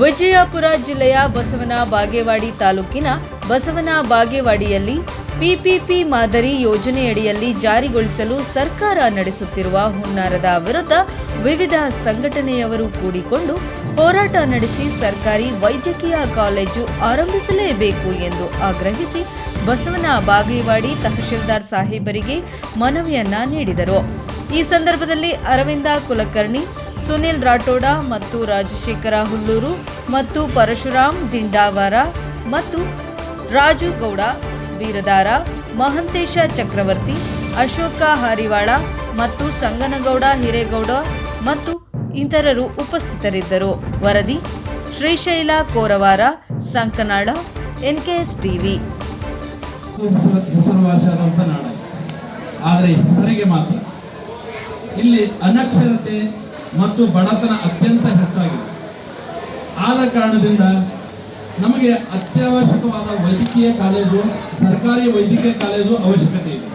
ವಿಜಯಪುರ ಜಿಲ್ಲೆಯ ಬಸವನ ಬಾಗೇವಾಡಿ ತಾಲೂಕಿನ ಬಸವನ ಬಾಗೇವಾಡಿಯಲ್ಲಿ ಪಿಪಿಪಿ ಮಾದರಿ ಯೋಜನೆಯಡಿಯಲ್ಲಿ ಜಾರಿಗೊಳಿಸಲು ಸರ್ಕಾರ ನಡೆಸುತ್ತಿರುವ ಹುನ್ನಾರದ ವಿರುದ್ಧ ವಿವಿಧ ಸಂಘಟನೆಯವರು ಕೂಡಿಕೊಂಡು ಹೋರಾಟ ನಡೆಸಿ ಸರ್ಕಾರಿ ವೈದ್ಯಕೀಯ ಕಾಲೇಜು ಆರಂಭಿಸಲೇಬೇಕು ಎಂದು ಆಗ್ರಹಿಸಿ ಬಸವನ ಬಾಗೇವಾಡಿ ತಹಶೀಲ್ದಾರ್ ಸಾಹೇಬರಿಗೆ ಮನವಿಯನ್ನ ನೀಡಿದರು. ಈ ಸಂದರ್ಭದಲ್ಲಿ ಅರವಿಂದ ಕುಲಕರ್ಣಿ ಸುನಿಲ್ ರಾಠೋಡ ಮತ್ತು ರಾಜಶೇಖರ ಹುಲ್ಲೂರು ಮತ್ತು ಪರಶುರಾಮ್ ದಿಂಡಾವರ ಮತ್ತು ರಾಜು ಗೌಡ, ಬೀರದಾರ, ಮಹಂತೇಶ ಚಕ್ರವರ್ತಿ, ಅಶೋಕ ಹಾರಿವಾಳ ಮತ್ತು ಸಂಗನಗೌಡ ಹಿರೇಗೌಡ ಮತ್ತು ಇತರರು ಉಪಸ್ಥಿತರಿದ್ದರು. ವರದಿ ಶ್ರೀಶೈಲ ಕೋರವಾರ ಸಂಕನಾಡ ಎನ್ಕೆಎಸ್ ಟಿವಿ. ಆದರೆ ಹೆಸರಿಗೆ ಮಾತ್ರ. ಇಲ್ಲಿ ಅನಕ್ಷರತೆ ಮತ್ತು ಬಡತನ ಅತ್ಯಂತ ಹೆಚ್ಚಾಗಿದೆ. ಆದ ಕಾರಣದಿಂದ ನಮಗೆ ಅತ್ಯವಶ್ಯಕವಾದ ವೈದ್ಯಕೀಯ ಕಾಲೇಜು, ಸರ್ಕಾರಿ ವೈದ್ಯಕೀಯ ಕಾಲೇಜು ಅವಶ್ಯಕತೆ ಇದೆ.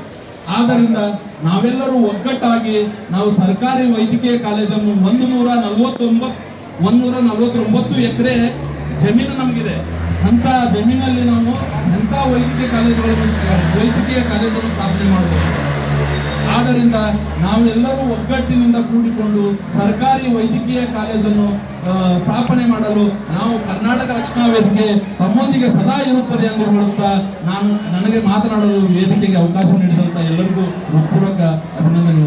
ಆದ್ದರಿಂದ ನಾವೆಲ್ಲರೂ ಒಗ್ಗಟ್ಟಾಗಿ ನಾವು ಸರ್ಕಾರಿ ವೈದ್ಯಕೀಯ ಕಾಲೇಜನ್ನು ಒಂದು ನೂರ ನಲವತ್ತೊಂಬತ್ತು ಒಂದೂರ ನಲವತ್ತೊಂಬತ್ತು ಎಕರೆ ಜಮೀನು ನಮಗಿದೆ. ಅಂತ ಜಮೀನಲ್ಲಿ ನಾವು ಎಂಥ ವೈದ್ಯಕೀಯ ಕಾಲೇಜುಗಳನ್ನು ವೈದ್ಯಕೀಯ ಕಾಲೇಜನ್ನು ಆದ್ದರಿಂದ ನಾವೆಲ್ಲರೂ ಒಗ್ಗಟ್ಟಿನಿಂದ ಕೂಡಿಕೊಂಡು ಸರ್ಕಾರಿ ವೈದ್ಯಕೀಯ ಕಾಲೇಜನ್ನು ಸ್ಥಾಪನೆ ಮಾಡಲು ನಾವು ಕರ್ನಾಟಕ ರಕ್ಷಣಾ ವೇದಿಕೆ ತಮ್ಮೊಂದಿಗೆ ಸದಾ ಇರುತ್ತದೆ ಎಂದು ಹೇಳುತ್ತಾ ನಾನು ನನಗೆ ಮಾತನಾಡಲು ವೇದಿಕೆಗೆ ಅವಕಾಶ ನೀಡಿದಂಥ ಎಲ್ಲರಿಗೂ ಹೃತ್ಪೂರ್ವಕ ಅಭಿನಂದನೆ